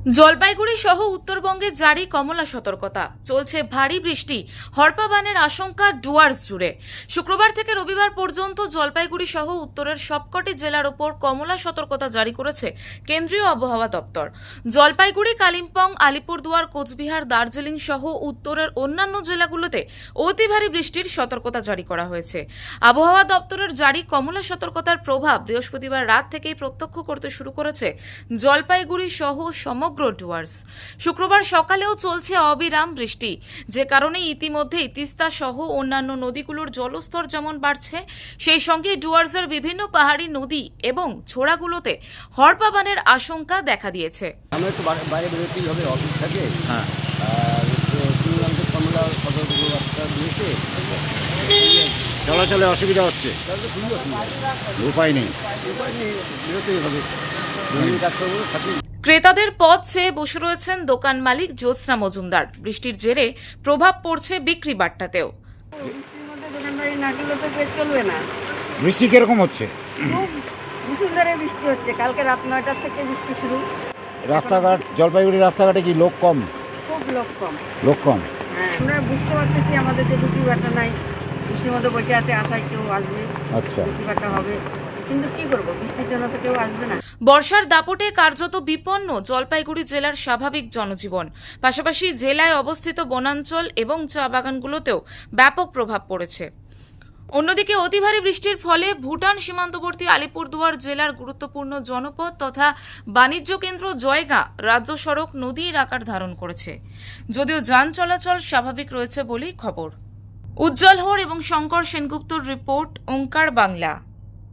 জলপাইগুড়ি সহ উত্তরবঙ্গে জারি কমলা সতর্কতা। চলছে ভারী বৃষ্টি হরপাবানের আশঙ্কা ডুয়ার্স জুড়ে। শুক্রবার থেকে রবিবার পর্যন্ত জলপাইগুড়ি সহ উত্তরের সবকটি জেলার ওপর কমলা সতর্কতা জারি করেছে কেন্দ্রীয় আবহাওয়া দপ্তর। জলপাইগুড়ি, কালিম্পং, আলিপুরদুয়ার, কোচবিহার, দার্জিলিং সহ উত্তরের অন্যান্য জেলাগুলোতে অতি ভারী বৃষ্টির সতর্কতা জারি করা হয়েছে। আবহাওয়া দপ্তরের জারি কমলা সতর্কতার প্রভাব বৃহস্পতিবার রাত থেকেই প্রত্যক্ষ করতে শুরু করেছে জলপাইগুড়ি সহ সমগ্র ডুয়ার্স। শুক্রবার সকালেও চলছে অবিরাম বৃষ্টি। যে কারণে ইতিমধ্যেই তিস্তা সহ অন্যান্য নদীগুলোর জলস্তর যেমন বাড়ছে সেই সঙ্গে ডুয়ার্সের বিভিন্ন পাহাড়ি নদী এবং ছোড়াগুলোতে হরপাবানের আশঙ্কা দেখা দিয়েছে। আমরা একটু বাইরে বাইরে বেরোতেই হবে অফিস থাকে। হ্যাঁ। দিয়েছে চলাচলে অসুবিধা হচ্ছে? উপায় নেই। উপায় নেই, বেরোতেই হবে। কাজ করব ক্রেতাদের পথ চেয়ে বসে রয়েছেন দোকান মালিক জ্যোৎস্না মজুমদার। বৃষ্টির জেরে প্রভাব পড়ছে বিক্রি বাট্টাতেও। বৃষ্টি কীরকম হচ্ছে? বৃষ্টি হচ্ছে। কালকে রাত নয়টার থেকে বৃষ্টি শুরু। রাস্তাঘাট জলপাইগুড়ি রাস্তাঘাটে কি লোক কম? খুব লোক কম। লোক কম? হ্যাঁ আমরা বুঝতে পারতেছি আমাদের যে রুটি বাটা নাই। বৃষ্টির মধ্যে বসে আছে আশায় কেউ আসবে। আচ্ছা। রুটি বাটা হবে। বর্ষার দাপটে কার্যত বিপন্ন জলপাইগুড়ি জেলার স্বাভাবিক জনজীবন। পাশাপাশি জেলায় অবস্থিত বনাঞ্চল এবং চা বাগানগুলোতেও ব্যাপক প্রভাব পড়েছে। অন্যদিকে অতিভারী বৃষ্টির ফলে ভুটান সীমান্তবর্তী আলিপুরদুয়ার জেলার গুরুত্বপূর্ণ জনপদ তথা বাণিজ্য কেন্দ্র জয়গা রাজ্য সড়ক নদীর আকার ধারণ করেছে। যদিও যান চলাচল স্বাভাবিক রয়েছে বলেই খবর। উজ্জ্বল হোর এবং শঙ্কর সেনগুপ্তর রিপোর্ট, ওঙ্কার বাংলা।